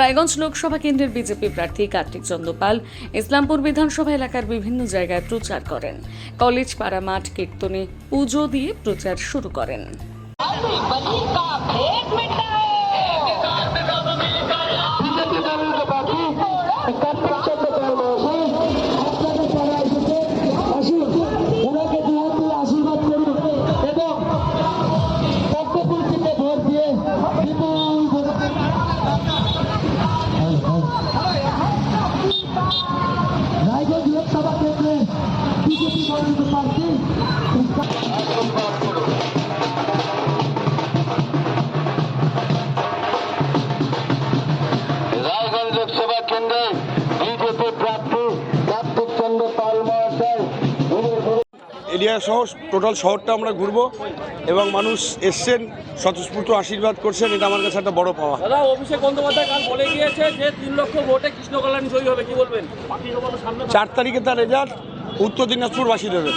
রায়গঞ্জ লোকসভা কেন্দ্রের বিজেপি প্রার্থী কার্তিক চন্দ্রপাল ইসলামপুর বিধানসভা এলাকার বিভিন্ন জায়গায় প্রচার করেন। কলেজ পাড়া মাঠ কীর্তনে পুজো দিয়ে প্রচার শুরু করেন। বিজেপি মনোনীত প্রার্থী রায়গঞ্জ লোকসভা কেন্দ্রে বিজেপি প্রার্থী কার্তিক চন্দ্র পাল মহাশয়। এরিয়া সহ টোটাল শহরটা আমরা ঘুরবো এবং মানুষ এসছেন স্বতঃস্ফূর্ত আশীর্বাদ করছেন এটা আমার কাছে একটা বড় পাওয়া। দাদা অভিষেক বন্দ্যোপাধ্যায় কাল বলে গিয়েছে যে তিন লক্ষ ভোটে কৃষ্ণ কল্যাণ জয়ী হবে কি বলবেন? চার তারিখে তার রেজাল্ট উত্তর দিনাজপুরবাসী দেবে